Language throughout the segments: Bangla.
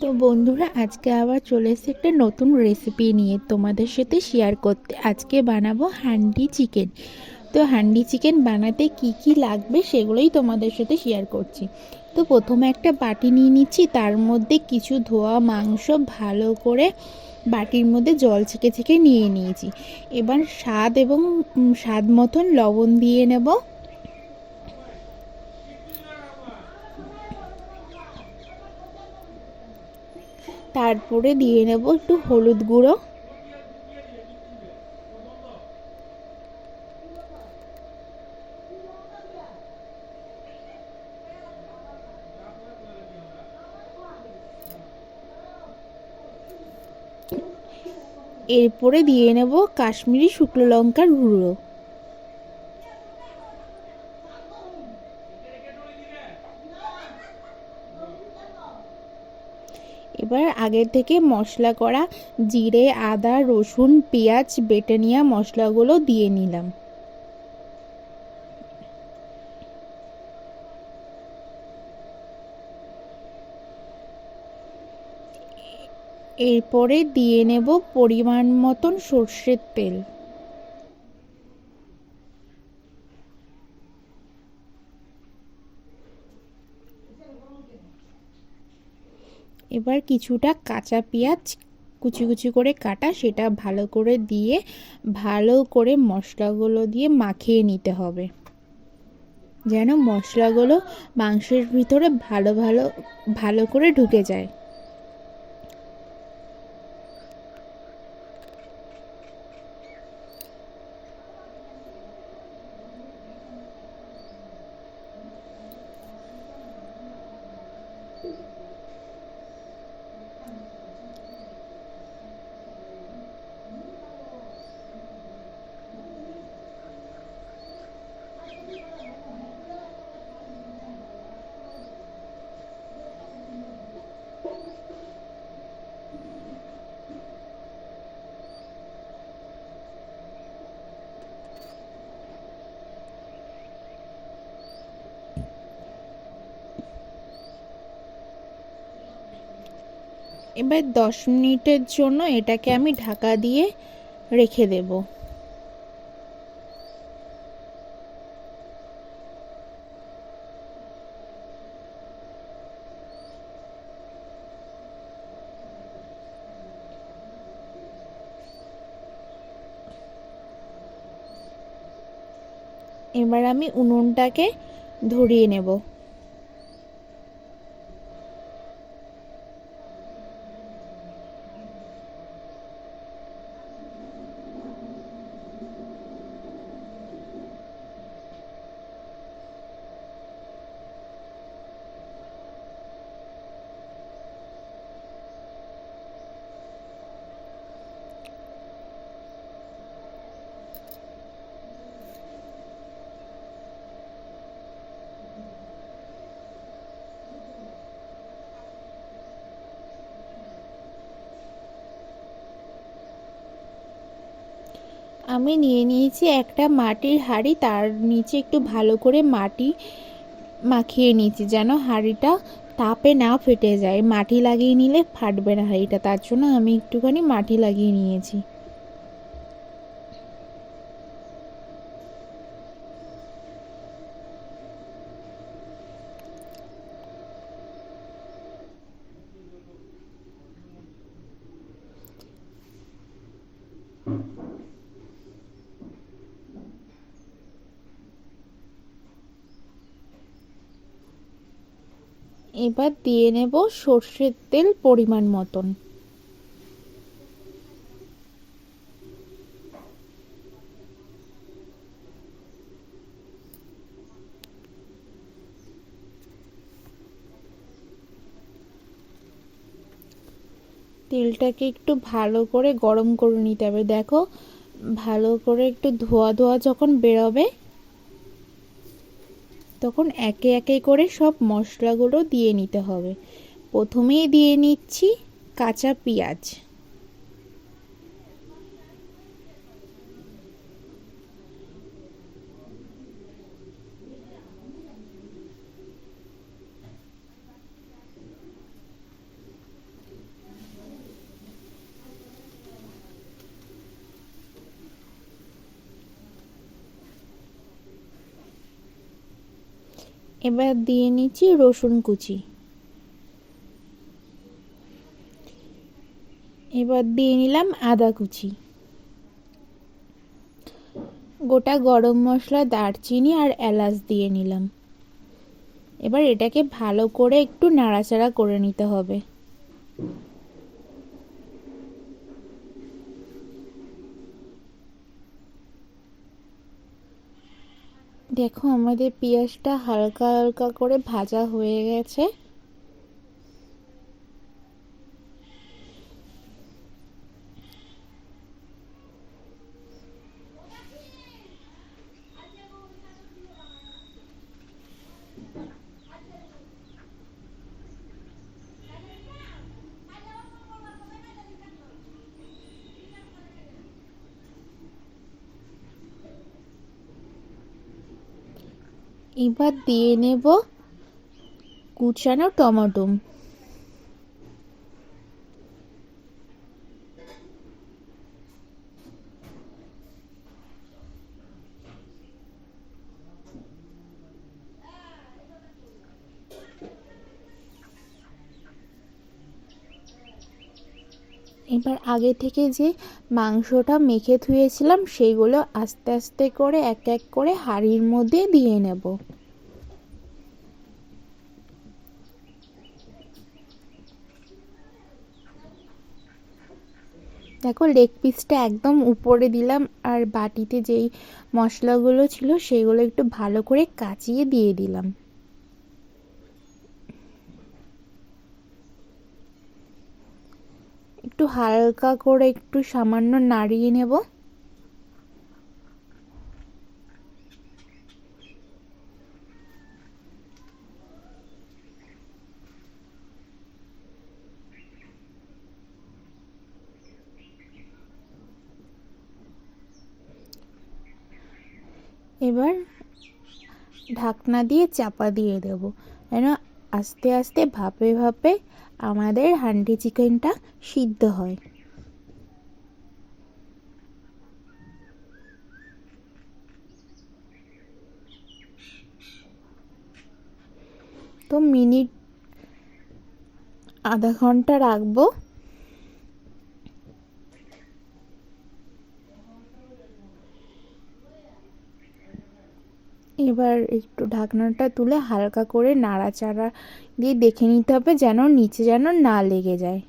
তো বন্ধুরা, আজকে আবার চলে এসেছে একটা নতুন রেসিপি নিয়ে তোমাদের সাথে শেয়ার করতে। আজকে বানাবো হান্ডি চিকেন। তো হান্ডি চিকেন বানাতে কি কি লাগবে সেগুলোই তোমাদের সাথে শেয়ার করছি। তো প্রথমে একটা বাটি নিয়ে নিচ্ছি, তার মধ্যে কিছু ধোয়া মাংস ভালো করে বাটির মধ্যে জল ছেঁকে ছেঁকে নিয়ে নিয়েছি। এবার স্বাদ এবং স্বাদ মতন লবণ দিয়ে নেব। তারপরে দিয়ে নেব একটু হলুদ গুঁড়ো। এরপরে দিয়ে নেব কাশ্মীরি শুকনো লঙ্কার গুঁড়ো এবার আগের থেকে মশলা করা জিরে, আদা, রসুন, পেঁয়াজ বেটে নেওয়া মশলাগুলো দিয়ে নিলাম। এরপরে দিয়ে নেব পরিমাণ মতন সর্ষের তেল। এবার কিছুটা কাঁচা পেঁয়াজ কুচি কুচি করে কাটা, সেটা ভালো করে দিয়ে ভালো করে মশলাগুলো দিয়ে মাখিয়ে নিতে হবে। যেন মশলাগুলো মাংসের ভিতরে ভালো ভালো ভালো করে ঢুকে যায়। এবার দশ মিনিটের জন্য এটাকে আমি ঢাকা দিয়ে রেখে দেব। এবার আমি উনুনটাকে ধরিয়ে নেব। আমি নিয়ে নিয়েছি একটা মাটির হাঁড়ি, তার নিচে একটু ভালো করে মাটি মাখিয়ে নিয়েছি যেন হাঁড়িটা তাপে না ফেটে যায়। মাটি লাগিয়ে নিলে ফাটবে না হাঁড়িটা, তার জন্য আমি একটুখানি মাটি লাগিয়ে নিয়েছি। এবার দিয়ে নেব সর্ষের তেল পরিমাণ মতন। তেলটাকে একটু ভালো করে গরম করে নিতে হবে। দেখো, ভালো করে একটু ধোয়া ধোয়া যখন বেরোবে তখন একে একে করে সব মশলাগুলো দিয়ে নিতে হবে। প্রথমেই দিয়ে নিচ্ছি কাঁচা পেঁয়াজ। এবার দিয়ে নিচ্ছি রসুন কুচি। এবার দিয়ে নিলাম আদা কুচি। গোটা গরম মশলা, দারচিনি আর এলাচ দিয়ে নিলাম। এবার এটাকে ভালো করে একটু নাড়াচাড়া করে নিতে হবে। দেখো আমাদের পেঁয়াজটা হালকা হালকা করে ভাজা হয়ে গেছে। এবার দিয়ে নেব কুচানো টমেটো। এবার আগে থেকে যে মাংসটা মেখে ধুয়েছিলাম, সেইগুলো আস্তে আস্তে করে এক এক করে হাঁড়ির মধ্যে দিয়ে নেব। দেখো লেগ পিসটা একদম উপরে দিলাম, আর বাটিতে যেই মশলাগুলো ছিল, সেগুলো একটু ভালো করে কাচিয়ে দিয়ে দিলাম একটু হালকা করে একটু সামান্য নাড়িয়ে নেব। এবার ঢাকনা দিয়ে চাপা দিয়ে দেব। যেন আস্তে আস্তে ভাপে ভাপে আমাদের হান্ডি চিকেনটা সিদ্ধ হয়। তো মিনিট আধা ঘণ্টা রাখব। এবার একটু ঢাকনাটা তুলে হালকা করে নাড়াচাড়া দিয়ে দেখে নিতে হবে যেন নিচে যেন না লেগে যায়।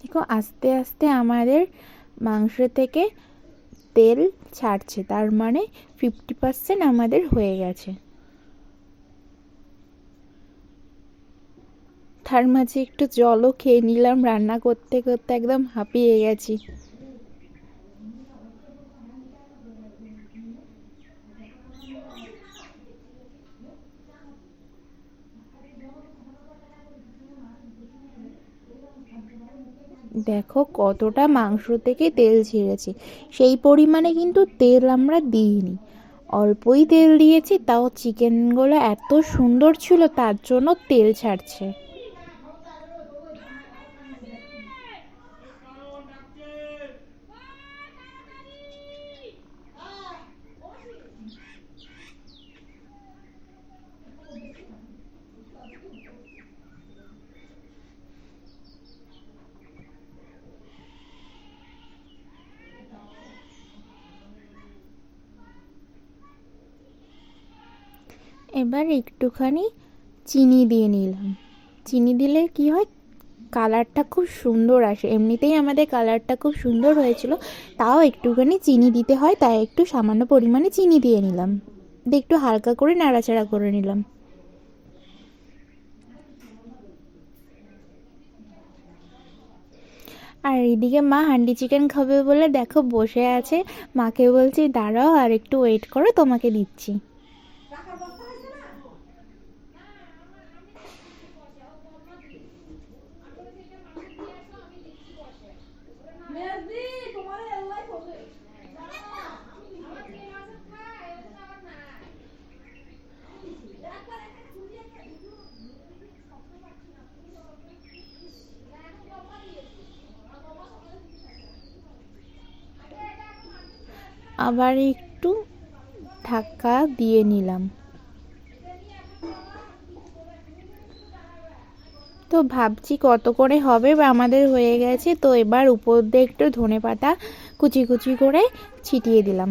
দেখো, আস্তে আস্তে আমাদের মাংস থেকে তেল ছাড়ছে, তার মানে ফিফটি পার্সেন্ট আমাদের হয়ে গেছে। তার মাঝে একটু জলও খেয়ে নিলাম, রান্না করতে করতে একদম হাঁপিয়ে গেছি। দেখো কতটা মাংস থেকে তেল ছেড়েছে। সেই পরিমাণে কিন্তু তেল আমরা দিইনি। অল্পই তেল দিয়েছি, তাও চিকেনগুলো এত সুন্দর ছিল, তার জন্য তেল ছাড়ছে। এবার একটুখানি চিনি দিয়ে নিলাম। চিনি দিলে কি হয়? কালারটা খুব সুন্দর আসে। এমনিতেই আমাদের কালারটা খুব সুন্দর হয়েছিল, তাও একটুখানি চিনি দিতে হয়, তাই একটু সামান্য পরিমাণে চিনি দিয়ে নিলাম। দিয়ে একটু হালকা করে নাড়াচাড়া করে নিলাম। আর এদিকে মা হান্ডি চিকেন খাবে বলে দেখো বসে আছে। মাকে বলছি, দাঁড়াও আর একটু ওয়েট করো, তোমাকে দিচ্ছি। আবার একটু ঢাকা দিয়ে নিলাম। তো ভাবছি কত করে হবে বা আমাদের হয়ে গেছে, তো এবার উপর দিয়ে একটু ধনে পাতা কুচি কুচি করে ছিটিয়ে দিলাম।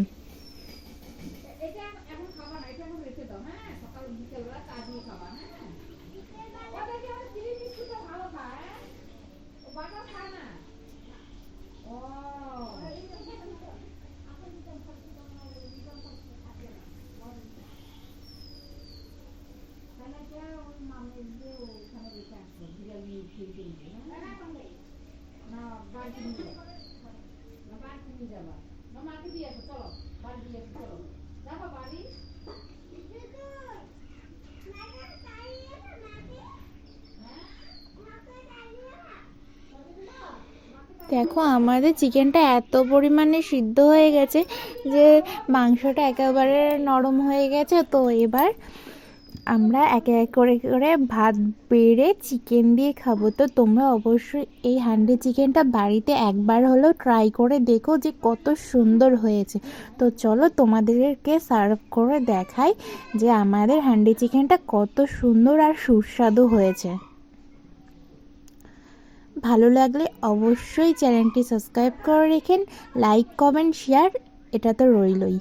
দেখো, আমাদের চিকেনটা এত পরিমাণে সিদ্ধ হয়ে গেছে যে মাংসটা একেবারে নরম হয়ে গেছে। তো এবার আমরা একে এক করে করে ভাত বেড়ে চিকেন দিয়ে খাব। তো তোমরা অবশ্যই এই হান্ডি চিকেনটা বাড়িতে একবার হলেও ট্রাই করে দেখো যে কত সুন্দর হয়েছে। তো চলো তোমাদেরকে সার্ভ করে দেখাই যে আমাদের হান্ডি চিকেনটা কত সুন্দর আর সুস্বাদু হয়েছে। ভালো লাগলে অবশ্যই চ্যানেলটি সাবস্ক্রাইব করে রেখেন লাইক কমেন্ট শেয়ার এটা তো রইলই।